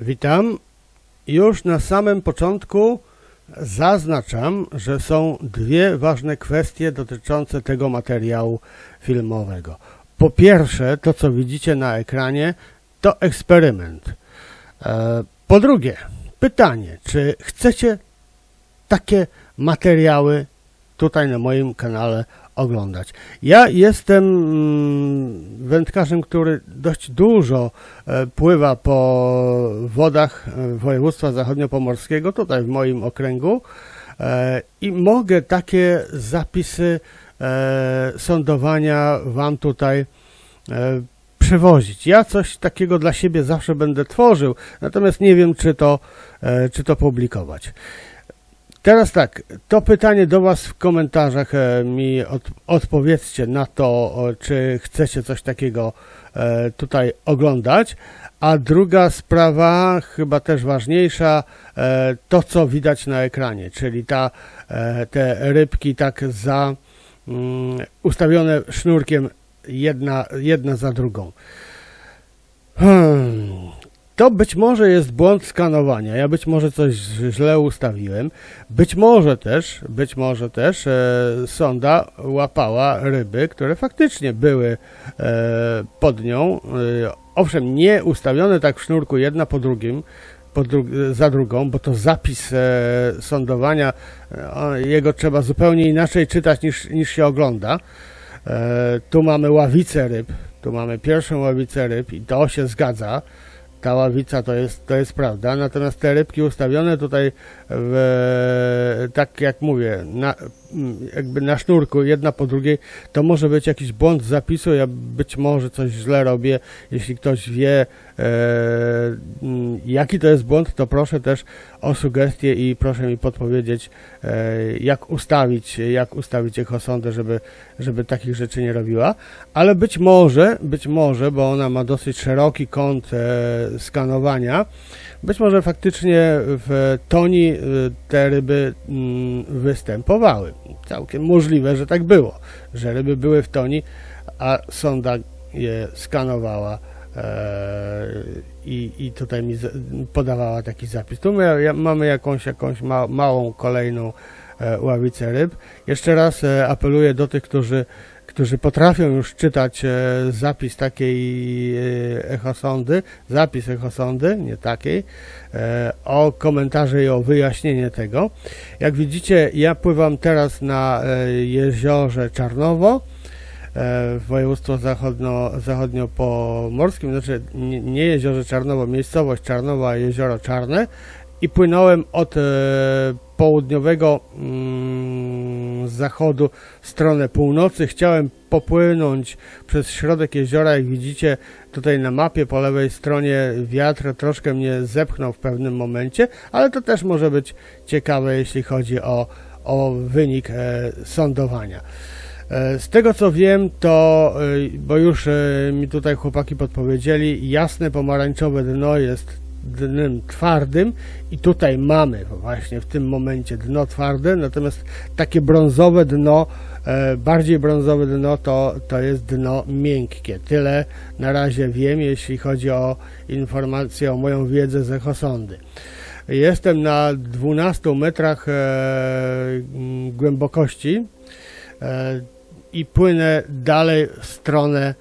Witam. Już na samym początku zaznaczam, że są dwie ważne kwestie dotyczące tego materiału filmowego. Po pierwsze, to co widzicie na ekranie, to eksperyment. E, Po drugie, pytanie, czy chcecie takie materiały tutaj na moim kanale oglądać. Ja jestem mm, wędkarzem, który dość dużo e, pływa po wodach e, województwa zachodniopomorskiego, tutaj w moim okręgu e, i mogę takie zapisy sądowania Wam tutaj przewozić. Ja coś takiego dla siebie zawsze będę tworzył, natomiast nie wiem, czy to, czy to publikować. Teraz tak, to pytanie do Was w komentarzach e, mi od, odpowiedzcie na to, czy chcecie coś takiego e, tutaj oglądać. A druga sprawa, chyba też ważniejsza, e, to co widać na ekranie, czyli ta, te rybki tak za mm, ustawione sznurkiem jedna, jedna za drugą. Hmm. To być może jest błąd skanowania. Ja być może coś źle ustawiłem. Być może też, być może też e, sonda łapała ryby, które faktycznie były e, pod nią. E, owszem, nie ustawione tak w sznurku jedna po drugim, po dru- za drugą, bo to zapis e, sądowania, e, jego trzeba zupełnie inaczej czytać niż, niż się ogląda. E, tu mamy ławicę ryb, tu mamy pierwszą ławicę ryb i to się zgadza. Ta ławica to jest, to jest prawda, natomiast te rybki ustawione tutaj w, tak jak mówię, na, jakby na sznurku, jedna po drugiej, to może być jakiś błąd zapisu, ja być może coś źle robię, jeśli ktoś wie, e, mm, jaki to jest błąd, to proszę też o sugestie i proszę mi podpowiedzieć, e, jak ustawić, jak ustawić echosondę, żeby, żeby takich rzeczy nie robiła, ale być może, być może, bo ona ma dosyć szeroki kąt e, skanowania, być może faktycznie w toni y, te ryby mm, występowały. Całkiem możliwe, że tak było, że ryby były w toni, a sonda je skanowała e, i, i tutaj mi podawała taki zapis. Tu my, mamy jakąś, jakąś ma, małą kolejną e, ławicę ryb. Jeszcze raz e, apeluję do tych, którzy którzy potrafią już czytać e, zapis takiej e, echosondy, zapis echosondy, nie takiej, e, o komentarze i o wyjaśnienie tego. Jak widzicie, ja pływam teraz na jeziorze Czarnowo, w województwo zachodnio, zachodniopomorskim, znaczy nie, jeziorze Czarnowo, miejscowość Czarnowa, jezioro Czarne i płynąłem od południowego mm, zachodu w stronę północy. Chciałem popłynąć przez środek jeziora, jak widzicie tutaj na mapie po lewej stronie wiatr troszkę mnie zepchnął w pewnym momencie, ale to też może być ciekawe, jeśli chodzi o, o wynik e, sądowania. E, Z tego co wiem, to, e, bo już e, mi tutaj chłopaki podpowiedzieli, jasne pomarańczowe dno jest dnem twardym i tutaj mamy właśnie w tym momencie dno twarde, natomiast takie brązowe dno, e, bardziej brązowe dno to, to jest dno miękkie. Tyle na razie wiem, jeśli chodzi o informacje, o moją wiedzę z echosondy. Jestem na 12 metrach e, głębokości e, i płynę dalej w stronę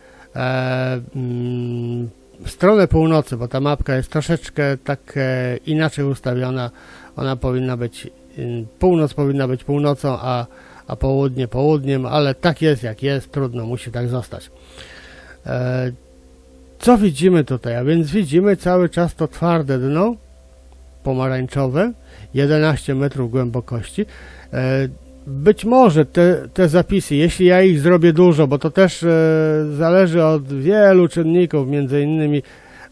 stronę północy, bo ta mapka jest troszeczkę tak e, inaczej ustawiona. Ona powinna być, y, północ powinna być północą, a, a południe południem, ale tak jest jak jest, trudno, musi tak zostać. E, co widzimy tutaj? A więc widzimy cały czas to twarde dno, pomarańczowe, 11 metrów głębokości. Być może te, te zapisy, jeśli ja ich zrobię dużo, bo to też e, zależy od wielu czynników, między innymi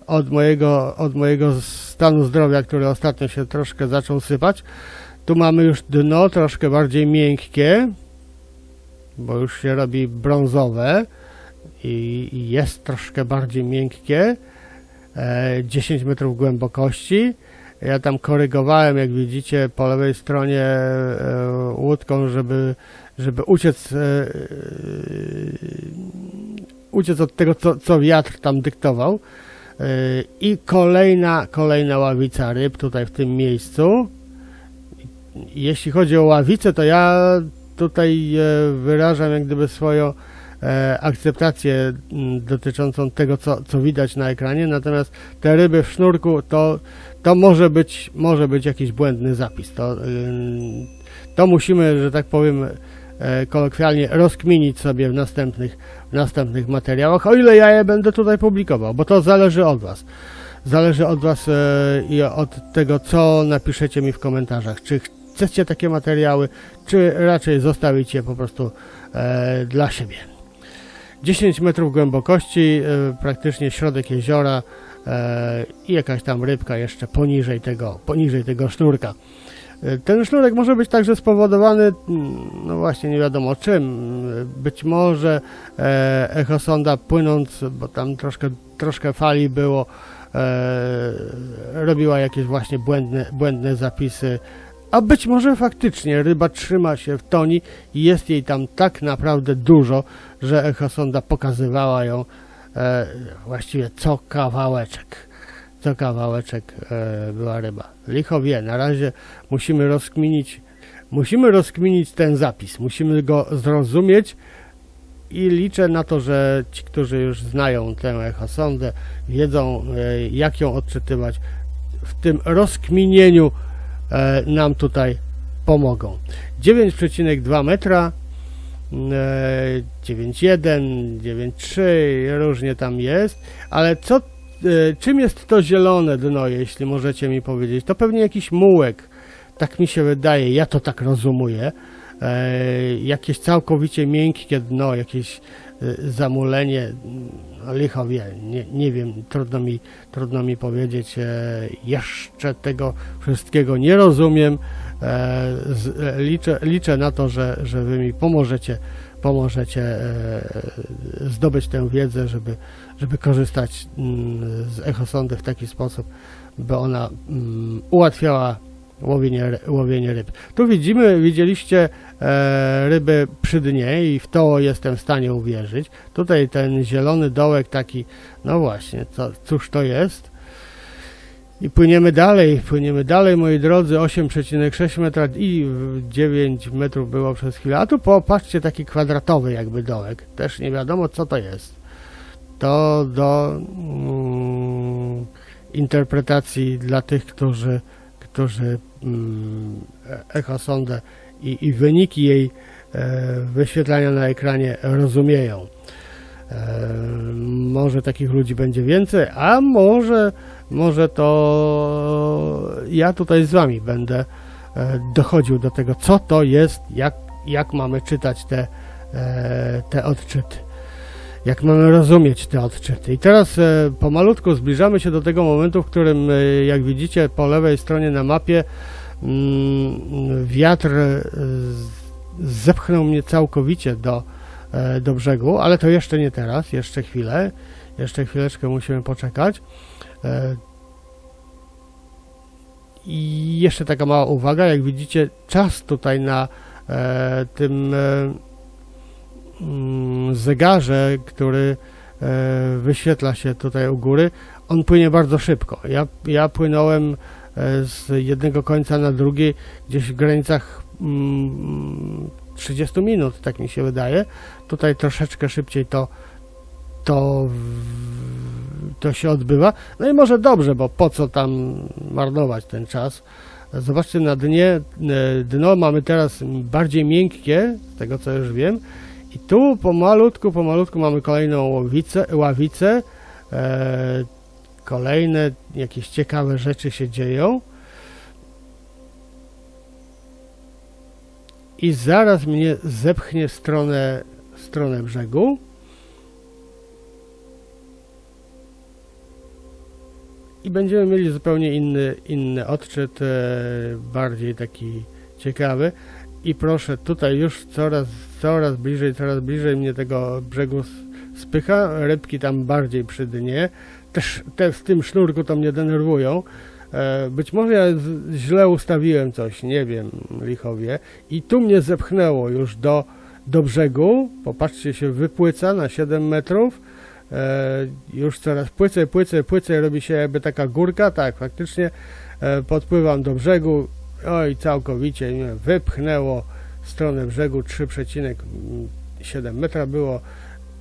od mojego, od mojego stanu zdrowia, który ostatnio się troszkę zaczął sypać. Tu mamy już dno troszkę bardziej miękkie, bo już się robi brązowe i, i jest troszkę bardziej miękkie. E, 10 metrów głębokości. Ja tam korygowałem, jak widzicie, po lewej stronie e, łódką, żeby, żeby uciec, e, e, uciec od tego, co, co wiatr tam dyktował. I kolejna, kolejna ławica ryb tutaj w tym miejscu. Jeśli chodzi o ławicę, to ja tutaj wyrażam jak gdyby swoją akceptację m, dotyczącą tego, co, co widać na ekranie, natomiast te ryby w sznurku to, to może, być, może być jakiś błędny zapis. To, to musimy, że tak powiem, e, kolokwialnie rozkminić sobie w następnych, w następnych materiałach, o ile ja je będę tutaj publikował, bo to zależy od Was. Zależy od Was e, i od tego, co napiszecie mi w komentarzach. Czy chcecie takie materiały, czy raczej zostawić je po prostu e, dla siebie. 10 metrów głębokości, e, praktycznie środek jeziora e, i jakaś tam rybka jeszcze poniżej tego, poniżej tego sznurka. E, Ten sznurek może być także spowodowany, mm, no właśnie nie wiadomo czym. E, Być może echosonda płynąc, bo tam troszkę, troszkę fali było, robiła jakieś właśnie błędne, błędne zapisy. A być może faktycznie ryba trzyma się w toni i jest jej tam tak naprawdę dużo, że echosonda pokazywała ją e, właściwie co kawałeczek. Co kawałeczek e, była ryba. Licho wie, na razie musimy rozkminić, musimy rozkminić ten zapis, musimy go zrozumieć i liczę na to, że ci, którzy już znają tę echosondę, wiedzą e, jak ją odczytywać, w tym rozkminieniu nam tutaj pomogą. 9,2 metra, e, 9,1, 9,3, różnie tam jest, ale co, e, czym jest to zielone dno, jeśli możecie mi powiedzieć? To pewnie jakiś mułek, tak mi się wydaje, ja to tak rozumuję. E, jakieś całkowicie miękkie dno, jakieś e, zamulenie, no, licho wie, nie, nie wiem, trudno mi, trudno mi powiedzieć, e, jeszcze tego wszystkiego nie rozumiem, e, e, liczę, liczę na to, że, że wy mi pomożecie, pomożecie zdobyć tę wiedzę, żeby, żeby korzystać mm, z echosondy w taki sposób, by ona mm, ułatwiała łowienie, łowienie ryb. Tu widzimy, widzieliście e, ryby przy dnie i w to jestem w stanie uwierzyć. Tutaj ten zielony dołek taki, no właśnie, co, cóż to jest? I płyniemy dalej, płyniemy dalej, moi drodzy, 8,6 metra i w 9 metrów było przez chwilę. A tu popatrzcie, taki kwadratowy jakby dołek. Też nie wiadomo, co to jest. To do mm, interpretacji dla tych, którzy, którzy mm, echosondę i, i wyniki jej e, wyświetlania na ekranie rozumieją. E, może takich ludzi będzie więcej, a może, może to ja tutaj z wami będę e, dochodził do tego, co to jest, jak, jak mamy czytać te, te odczyty. Jak mamy rozumieć te odczyty. I teraz e, pomalutku zbliżamy się do tego momentu, w którym, e, jak widzicie po lewej stronie na mapie, mm, wiatr e, zepchnął mnie całkowicie do, e, do brzegu, ale to jeszcze nie teraz, jeszcze chwilę, jeszcze chwileczkę musimy poczekać. E, I jeszcze taka mała uwaga, jak widzicie, czas tutaj na e, tym e, zegarze, który e, wyświetla się tutaj u góry, on płynie bardzo szybko. Ja, ja płynąłem e, z jednego końca na drugi gdzieś w granicach mm, 30 minut, tak mi się wydaje. Tutaj troszeczkę szybciej to, to, to się odbywa. No i może dobrze, bo po co tam marnować ten czas. Zobaczcie na dnie, e, dno mamy teraz bardziej miękkie, z tego co już wiem. I tu pomalutku, pomalutku mamy kolejną ławicę. E, kolejne jakieś ciekawe rzeczy się dzieją. I zaraz mnie zepchnie w stronę, w stronę brzegu. I będziemy mieli zupełnie inny, inny odczyt, e, bardziej taki ciekawy. I proszę, tutaj już coraz, coraz bliżej, coraz bliżej mnie tego brzegu spycha. Rybki tam bardziej przy dnie. Też te w tym sznurku to mnie denerwują. E, Być może ja źle ustawiłem coś, nie wiem, lichowie. I tu mnie zepchnęło już do, do brzegu. Popatrzcie, się wypłyca na 7 metrów. e, już coraz płycej, płycej, płycej robi się jakby taka górka, tak, faktycznie e, podpływam do brzegu, oj, całkowicie mnie wypchnęło stronę brzegu 3,7 metra było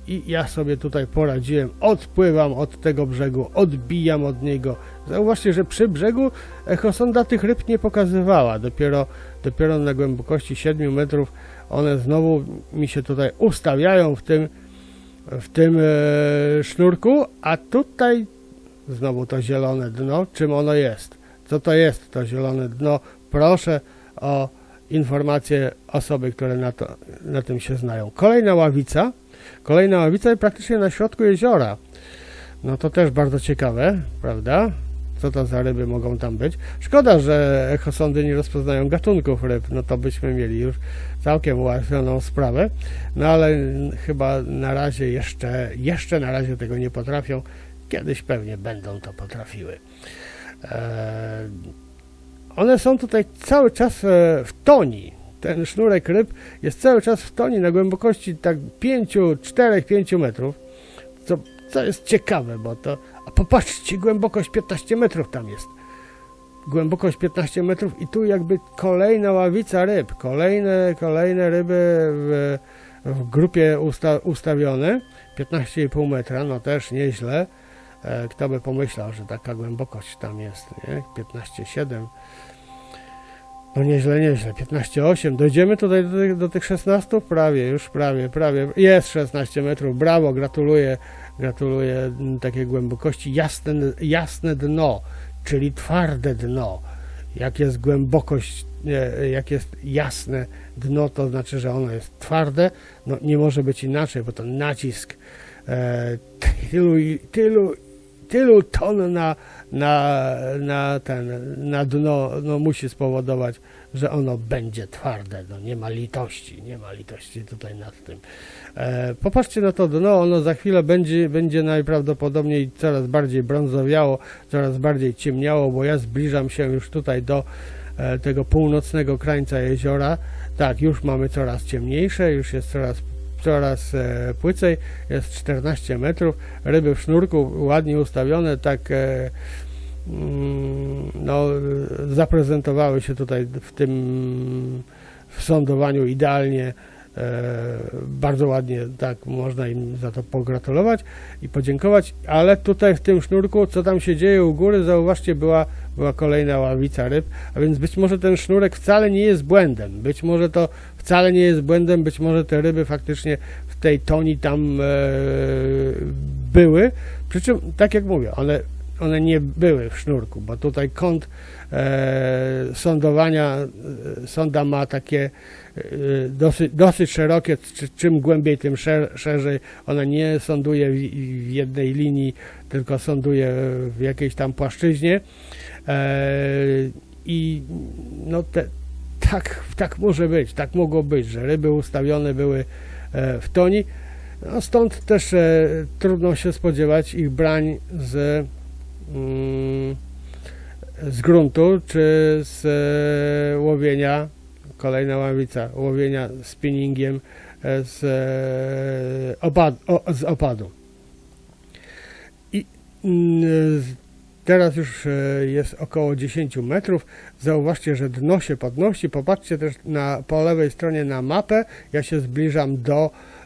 i ja sobie tutaj poradziłem, odpływam od tego brzegu, odbijam od niego. Zauważcie, że przy brzegu echosonda tych ryb nie pokazywała, dopiero, dopiero na głębokości 7 metrów one znowu mi się tutaj ustawiają w tym, w tym e, sznurku, a tutaj znowu to zielone dno, czym ono jest? Co to jest to zielone dno? Proszę o informacje osoby, które na, to, na tym się znają. Kolejna ławica, kolejna ławica i praktycznie na środku jeziora. No to też bardzo ciekawe, prawda? Co to za ryby mogą tam być? Szkoda, że echosondy nie rozpoznają gatunków ryb, no to byśmy mieli już całkiem ułatwioną sprawę, no ale chyba na razie jeszcze, jeszcze na razie tego nie potrafią, kiedyś pewnie będą to potrafiły. Eee, one są tutaj cały czas e, w toni. Ten sznurek ryb jest cały czas w toni na głębokości tak 5, 4, 5 metrów. Co, co jest ciekawe, bo to. A popatrzcie, głębokość 15 metrów tam jest. Głębokość 15 metrów i tu jakby kolejna ławica ryb. Kolejne, kolejne ryby w, w grupie usta, ustawione. 15,5 metra, no też nieźle. E, kto by pomyślał, że taka głębokość tam jest, nie? 15,7 no nieźle, nieźle. 15,8. Dojdziemy tutaj do tych, do tych 16? Prawie, już prawie, prawie. Jest 16 metrów. Brawo, gratuluję. Gratuluję takiej głębokości. Jasne, jasne dno, czyli twarde dno. Jak jest głębokość, jak jest jasne dno, to znaczy, że ono jest twarde. No nie może być inaczej, bo to nacisk e, tylu, tylu tylu ton na, na, na, ten, na dno no, musi spowodować, że ono będzie twarde. No, nie ma litości, nie ma litości tutaj nad tym. E, popatrzcie na to dno, ono za chwilę będzie, będzie najprawdopodobniej coraz bardziej brązowiało, coraz bardziej ciemniało, bo ja zbliżam się już tutaj do e, tego północnego krańca jeziora. Tak, już mamy coraz ciemniejsze, już jest coraz coraz e, płycej, jest 14 metrów, ryby w sznurku ładnie ustawione, tak e, mm, no, zaprezentowały się tutaj w tym w sądowaniu idealnie, bardzo ładnie, tak, można im za to pogratulować i podziękować, ale tutaj w tym sznurku, co tam się dzieje u góry, zauważcie, była, była kolejna ławica ryb, a więc być może ten sznurek wcale nie jest błędem, być może to wcale nie jest błędem, być może te ryby faktycznie w tej toni tam e, były, przy czym, tak jak mówię, one, one nie były w sznurku, bo tutaj kąt e, sądowania, e, sonda ma takie e, dosyć, dosyć szerokie, czym głębiej, tym szer, szerzej, ona nie sąduje w, jednej linii, tylko sąduje w jakiejś tam płaszczyźnie e, i no te, tak, tak może być, tak mogło być, że ryby ustawione były e, w toni. No stąd też e, trudno się spodziewać ich brań z, mm, z gruntu czy z e, łowienia, kolejna ławica, łowienia spinningiem z, opad, o, z opadu. I mm, Teraz już e, jest około 10 metrów. Zauważcie, że dno się podnosi. Popatrzcie też na, po lewej stronie na mapę. Ja się zbliżam do e,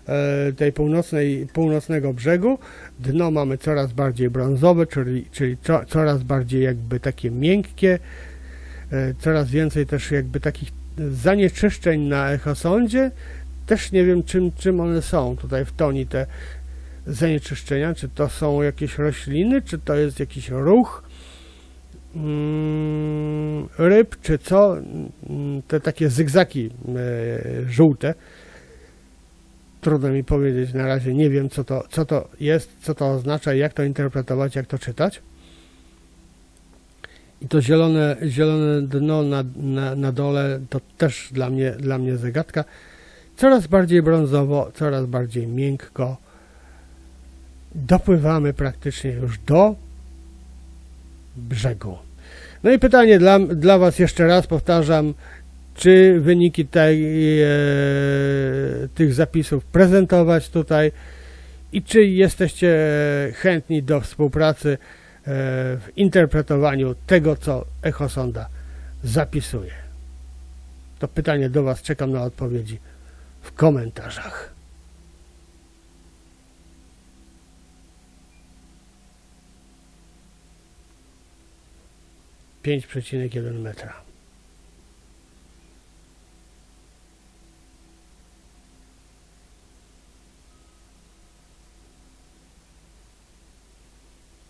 tej północnej, północnego brzegu. Dno mamy coraz bardziej brązowe, czyli, czyli co, coraz bardziej jakby takie miękkie. E, coraz więcej też jakby takich zanieczyszczeń na echosądzie. Też nie wiem czym, czym one są tutaj w toni te zanieczyszczenia, czy to są jakieś rośliny, czy to jest jakiś ruch mm, ryb, czy co, mm, te takie zygzaki e, żółte. Trudno mi powiedzieć na razie, nie wiem co to, co to jest, co to oznacza, jak to interpretować, jak to czytać. I to zielone, zielone dno na, na, na dole to też dla mnie, dla mnie zagadka. Coraz bardziej brązowo, coraz bardziej miękko dopływamy praktycznie już do brzegu. No i pytanie dla, dla Was jeszcze raz powtarzam, czy wyniki tej, e, tych zapisów prezentować tutaj i czy jesteście chętni do współpracy e, w interpretowaniu tego, co Echosonda zapisuje. To pytanie do Was, czekam na odpowiedzi w komentarzach. Pięć przecinek jeden metra.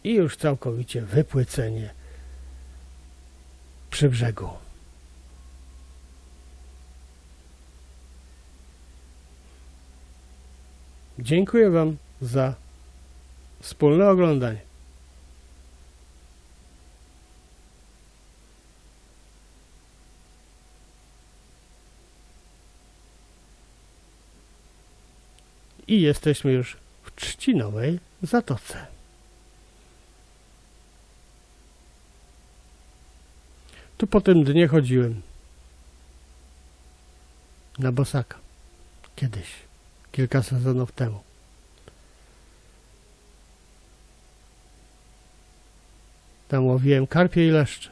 I już całkowicie wypłycenie przy brzegu. Dziękuję Wam za wspólne oglądanie. I jesteśmy już w Trzcinowej Zatoce. Tu po tym dnie chodziłem. Na bosaka. Kiedyś. Kilka sezonów temu. Tam łowiłem karpie i leszcze.